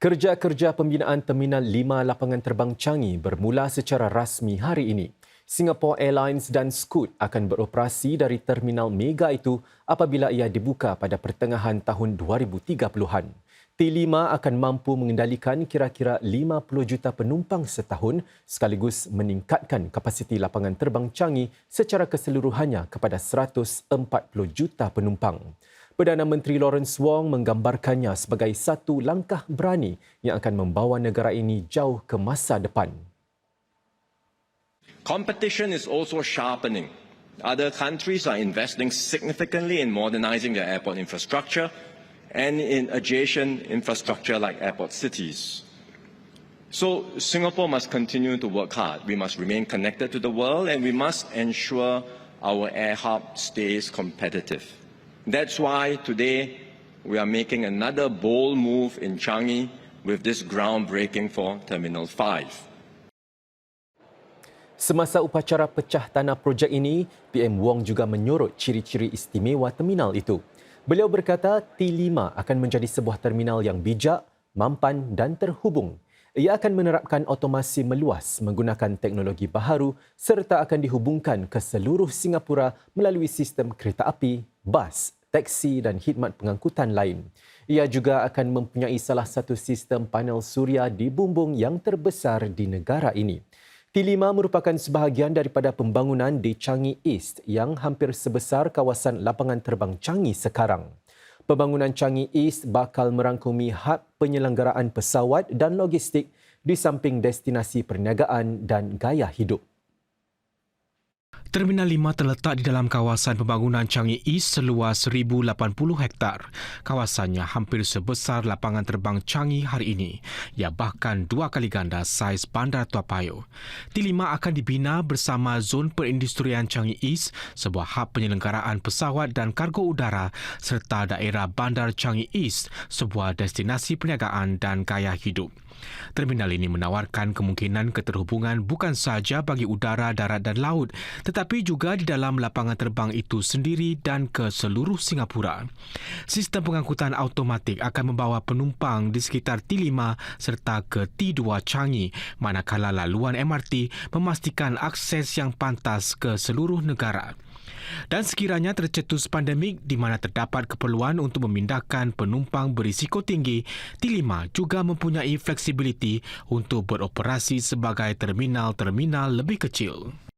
Kerja-kerja pembinaan Terminal 5 Lapangan Terbang Changi bermula secara rasmi hari ini. Singapore Airlines dan Scoot akan beroperasi dari terminal mega itu apabila ia dibuka pada pertengahan tahun 2030-an. T5 akan mampu mengendalikan kira-kira 50 juta penumpang setahun sekaligus meningkatkan kapasiti lapangan terbang Changi secara keseluruhannya kepada 140 juta penumpang. Perdana Menteri Lawrence Wong menggambarkannya sebagai satu langkah berani yang akan membawa negara ini jauh ke masa depan. Competition is also sharpening. Other countries are investing significantly in modernizing their airport infrastructure and in adjacent infrastructure like airport cities. So Singapore must continue to work hard. We must remain connected to the world and we must ensure our air hub stays competitive. That's why today we are making another bold move in Changi with this groundbreaking for Terminal 5. Semasa upacara pecah tanah projek ini, PM Wong juga menyorot ciri-ciri istimewa terminal itu. Beliau berkata T5 akan menjadi sebuah terminal yang bijak, mampan dan terhubung. Ia akan menerapkan otomasi meluas menggunakan teknologi baharu serta akan dihubungkan ke seluruh Singapura melalui sistem kereta api, bas, teksi dan khidmat pengangkutan lain. Ia juga akan mempunyai salah satu sistem panel suria di bumbung yang terbesar di negara ini. T5 merupakan sebahagian daripada pembangunan di Changi East yang hampir sebesar kawasan lapangan terbang Changi sekarang. Pembangunan Changi East bakal merangkumi hub penyelenggaraan pesawat dan logistik di samping destinasi perniagaan dan gaya hidup. Terminal 5 terletak di dalam kawasan pembangunan Changi East seluas 1,080 hektar. Kawasannya hampir sebesar lapangan terbang Changi hari ini. Ia bahkan dua kali ganda saiz bandar Tua Payoh. T5 akan dibina bersama Zon Perindustrian Changi East, sebuah hub penyelenggaraan pesawat dan kargo udara serta daerah bandar Changi East, sebuah destinasi perniagaan dan gaya hidup. Terminal ini menawarkan kemungkinan keterhubungan bukan sahaja bagi udara, darat dan laut tetapi juga di dalam lapangan terbang itu sendiri dan ke seluruh Singapura. Sistem pengangkutan automatik akan membawa penumpang di sekitar T5 serta ke T2 Changi manakala laluan MRT memastikan akses yang pantas ke seluruh negara. Dan sekiranya tercetus pandemik di mana terdapat keperluan untuk memindahkan penumpang berisiko tinggi, T5 juga mempunyai fleksibiliti untuk beroperasi sebagai terminal-terminal lebih kecil.